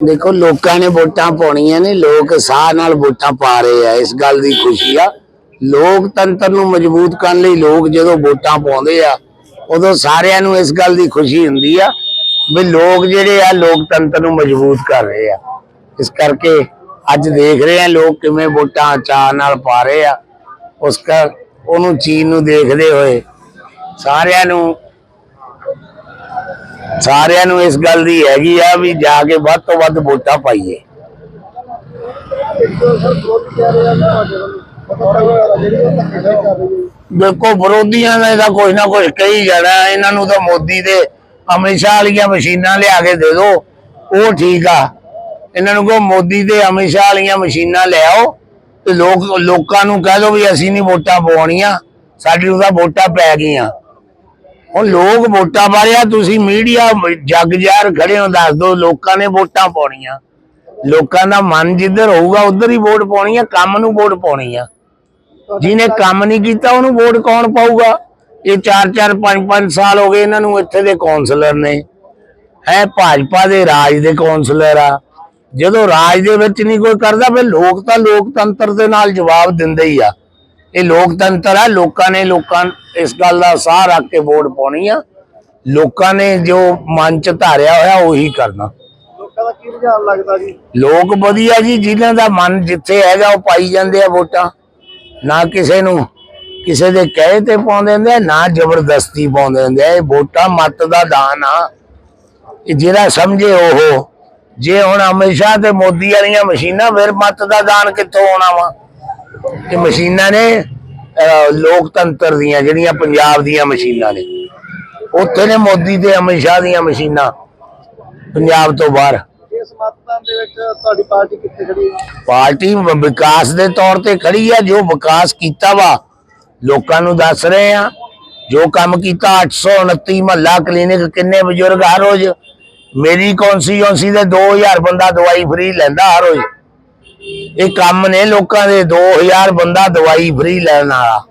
ਦੇਖੋ, ਲੋਕਾਂ ਨੇ ਵੋਟਾਂ ਪਾਉਣੀਆਂ ਨੇ, ਲੋਕ ਸਾਹ ਨਾਲ ਵੋਟਾਂ ਪਾ ਰਹੇ ਆ, ਇਸ ਗੱਲ ਦੀ ਖੁਸ਼ੀ ਆ। ਲੋਕਤੰਤਰ ਨੂੰ ਮਜ਼ਬੂਤ ਕਰਨ ਲਈ ਲੋਕ ਜਦੋਂ ਵੋਟਾਂ ਪਾਉਂਦੇ ਆ, ਉਦੋਂ ਸਾਰਿਆਂ ਨੂੰ ਇਸ ਗੱਲ ਦੀ ਖੁਸ਼ੀ ਹੁੰਦੀ ਆ ਵੀ ਲੋਕ ਜਿਹੜੇ ਆ, ਲੋਕਤੰਤਰ ਨੂੰ ਮਜ਼ਬੂਤ ਕਰ ਰਹੇ ਆ। ਇਸ ਕਰਕੇ ਅੱਜ ਦੇਖ ਰਹੇ ਆ ਲੋਕ ਕਿਵੇਂ ਵੋਟਾਂ ਚਾਅ ਨਾਲ ਪਾ ਰਹੇ ਆ। ਉਸ ਕਰ, ਉਹਨੂੰ ਚੀਨ ਨੂੰ ਦੇਖਦੇ ਹੋਏ ਸਾਰਿਆਂ ਨੂੰ ਸਾਰਿਆਂ ਨੂੰ ਇਸ ਗੱਲ ਦੀ ਹੈਗੀ ਆ ਵੀ ਜਾ ਕੇ ਵੱਧ ਤੋਂ ਵੱਧ ਵੋਟਾਂ ਪਾਈਏ। ਦੇਖੋ ਵਿਰੋਧੀਆਂ ਨੇ ਤਾਂ ਕੁਝ ਨਾ ਕੁਝ ਕਹੀ ਜਾਣਾ, ਇਹਨਾਂ ਨੂੰ ਤਾਂ ਮੋਦੀ ਦੇ ਅਮਿਤਸ਼ਾਹ ਵਾਲੀਆਂ ਮਸ਼ੀਨਾਂ ਲਿਆ ਕੇ ਦੇ ਦਿਓ ਉਹ ਠੀਕ ਆ। ਇਹਨਾਂ ਨੂੰ ਕਹੋ ਮੋਦੀ ਦੇ ਅਮਿਤਸ਼ਾਹ ਵਾਲੀਆਂ ਮਸ਼ੀਨਾਂ ਲੈ ਆਓ ਤੇ ਲੋਕ ਲੋਕਾਂ ਨੂੰ ਕਹਿ ਦਿਓ ਵੀ ਅਸੀਂ ਨਹੀਂ ਵੋਟਾਂ ਪਵਾਉਣੀਆਂ ਸਾਡੀ ਨੂੰ ਤਾਂ ਵੋਟਾਂ ਪੈ ਗਈਆਂ। ਹੁਣ ਲੋਕ ਵੋਟਾਂ ਬਾਰਿਆ ਤੁਸੀਂ ਮੀਡੀਆ ਜੱਗ ਜਾਰ ਖੜੇ ਹੋ, ਦੱਸ ਦਿਓ, ਲੋਕਾਂ ਨੇ ਵੋਟਾਂ ਪਾਉਣੀਆਂ। ਲੋਕਾਂ ਦਾ ਮਨ ਜਿੱਧਰ ਹੋਊਗਾ, ਉਧਰ ਹੀ ਵੋਟ ਪਾਉਣੀ ਆ, ਕੰਮ ਨੂੰ ਵੋਟ ਪਾਉਣੀ ਆ। ਜਿਹਨੇ ਕੰਮ ਨਹੀਂ ਕੀਤਾ, ਉਹਨੂੰ ਵੋਟ ਕੌਣ ਪਾਊਗਾ? ਇਹ 4-4 5-5 ਸਾਲ ਹੋ ਗਏ ਇਹਨਾਂ ਨੂੰ ਇੱਥੇ ਦੇ ਕੌਂਸਲਰ ਨੇ। ਹੈ ਭਾਜਪਾ ਦੇ ਰਾਜ ਦੇ ਕੌਂਸਲਰ ਆ। ਜਦੋਂ ਰਾਜ ਦੇ ਵਿੱਚ ਨਹੀਂ ਕੋਈ ਕਰਦਾ, ਫਿਰ ਲੋਕ ਤਾਂ ਲੋਕਤੰਤਰ ਦੇ ਨਾਲ ਜਵਾਬ ਦਿੰਦੇ ਹੀ ਆ। ਇਹ ਲੋਕਤੰਤਰ ਆ ਲੋਕਾਂ ਨੇ ਲੋਕਾਂ ਇਸ ਗੱਲ ਦਾ ਸਾਹ ਰੱਖ ਕੇ ਵੋਟ ਪਾਉਣੀ ਆ। ਲੋਕਾਂ ਨੇ ਜੋ ਮਨ ਚ ਧਾਰਿਆ ਹੋਇਆ ਉਹੀ ਕਰਨਾ। ਲੋਕਾਂ ਦਾ ਕੀ ਰੁਝਾਨ ਲੱਗਦਾ ਜੀ? ਲੋਕ ਵਧੀਆ ਜੀ ਜਿਨ੍ਹਾਂ ਦਾ ਮਨ ਜਿੱਥੇ ਹੈਗਾ ਉਹ ਪਾਈ ਜਾਂਦੇ ਆ ਵੋਟਾਂ। ਨਾ ਕਿਸੇ ਨੂੰ ਕਿਸੇ ਦੇ ਕਹੇ ਤੇ ਪਾਉਂਦੇ ਹੁੰਦੇ ਆ ਨਾ ਜ਼ਬਰਦਸਤੀ ਪਾਉਂਦੇ ਹੁੰਦੇ ਆ। ਇਹ ਵੋਟਾਂ ਮਤ ਦਾ ਦਾਨ ਆ। ਇਹ ਜਿਹੜਾ ਸਮਝੇ ਉਹ ਜੇ ਹੁਣ ਅਮਿਤਸ਼ਾਹ ਤੇ ਮੋਦੀ ਵਾਲੀਆਂ ਮਸ਼ੀਨਾਂ ਫਿਰ ਮਤ ਦਾ ਦਾਨ ਕਿੱਥੋਂ ਆਉਣਾ ਵਾ? ਇਹ ਮਸ਼ੀਨਾਂ ਨੇ ਲੋਕਤੰਤਰ ਦੀਆਂ ਜਿਹੜੀਆਂ ਪੰਜਾਬ ਦੀਆਂ ਮਸ਼ੀਨਾਂ ਨੇ ਉੱਥੇ ਨੇ ਮੋਦੀ ਤੇ ਅਮਿਤਸ਼ਾਹ ਦੀਆਂ ਮਸ਼ੀਨਾਂ ਪੰਜਾਬ ਤੋਂ ਬਾਹਰ। ਇਸ ਮਤਦਾਨ ਦੇ ਵਿੱਚ ਤੁਹਾਡੀ ਪਾਰਟੀ ਕਿੱਥੇ ਖੜੀ ਹੈ? ਪਾਰਟੀ ਵਿਕਾਸ ਦੇ ਤੌਰ ਤੇ ਖੜੀ ਆ ਜੋ ਵਿਕਾਸ ਕੀਤਾ ਵਾ ਲੋਕਾਂ ਨੂੰ ਦੱਸ ਰਹੇ ਆ। ਜੋ ਕੰਮ ਕੀਤਾ 829 ਮਹੱਲਾ ਕਲੀਨਿਕ ਕਿੰਨੇ ਬਜ਼ੁਰਗ ਹਰ ਰੋਜ਼ ਮੇਰੀ ਕੌਂਸਟੀਚੁਐਂਸੀ ਦੇ 2000 ਬੰਦਾ ਦਵਾਈ ਫ੍ਰੀ ਲੈਂਦਾ ਹਰ ਰੋਜ਼। ਇਹ ਕੰਮ ਨੇ ਲੋਕਾਂ ਦੇ 2000 ਬੰਦਾ ਦਵਾਈ ਫ੍ਰੀ ਲੈਣ ਵਾਲਾ।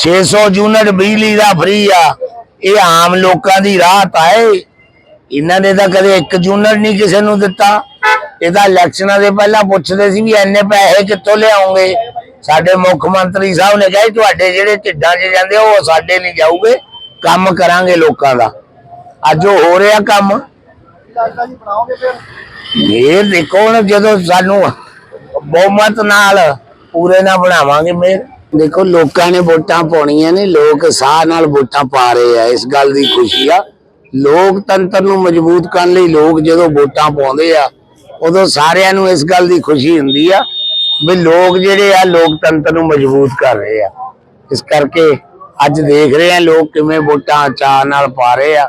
600 ਯੂਨਿਟ ਬਿਜਲੀ ਦਾ ਫ੍ਰੀ ਆ। ਇਹ ਆਮ ਲੋਕਾਂ ਦੀ ਰਾਹਤ ਆਏ ਇਹਨਾਂ ਨੇ ਤਾਂ ਕਦੇ ਇੱਕ ਯੂਨਿਟ ਨਹੀਂ ਕਿਸੇ ਨੂੰ ਦਿੱਤਾ। ਇਹ ਇਲੈਕਸ਼ਨਾਂ ਦੇ ਪਹਿਲਾਂ ਪੁੱਛਦੇ ਸੀ ਵੀ ਇੰਨੇ ਪੈਸੇ ਕਿੱਥੋਂ ਲਿਆਉਂਗੇ? ਸਾਡੇ ਮੁੱਖ ਮੰਤਰੀ ਸਾਹਿਬ ਨੇ ਕਿਹਾ ਤੁਹਾਡੇ ਜਿਹੜੇ ਢਿੱਡਾਂ 'ਚ ਜਾਂਦੇ ਉਹ ਸਾਡੇ ਨਹੀਂ ਜਾਊਗੇ। ਕੰਮ ਕਰਾਂਗੇ ਲੋਕਾਂ ਦਾ। ਅੱਜ ਉਹ ਹੋ ਰਿਹਾ ਕੰਮ। ਕੀ ਦੇਖੋ ਹੁਣ ਜਦੋਂ ਸਾਨੂੰ ਬਹੁਮਤ ਨਾਲ ਪੂਰੇ ਨਾਲ ਬਣਾਵਾਂਗੇ ਮੇਰ। ਦੇਖੋ, ਲੋਕਾਂ ਨੇ ਵੋਟਾਂ ਪਾਉਣੀਆਂ ਨੇ, ਲੋਕ ਸਾਹ ਨਾਲ ਵੋਟਾਂ ਪਾ ਰਹੇ ਆ, ਇਸ ਗੱਲ ਦੀ ਖੁਸ਼ੀ ਆ। ਲੋਕਤੰਤਰ ਨੂੰ ਮਜ਼ਬੂਤ ਕਰਨ ਲਈ ਲੋਕ ਜਦੋਂ ਵੋਟਾਂ ਪਾਉਂਦੇ ਆ, ਉਦੋਂ ਸਾਰਿਆਂ ਨੂੰ ਇਸ ਗੱਲ ਦੀ ਖੁਸ਼ੀ ਹੁੰਦੀ ਆ ਵੀ ਲੋਕ ਜਿਹੜੇ ਆ, ਲੋਕਤੰਤਰ ਨੂੰ ਮਜ਼ਬੂਤ ਕਰ ਰਹੇ ਆ। ਇਸ ਕਰਕੇ ਅੱਜ ਦੇਖ ਰਹੇ ਆ ਲੋਕ ਕਿਵੇਂ ਵੋਟਾਂ ਚਾਅ ਨਾਲ ਪਾ ਰਹੇ ਆ।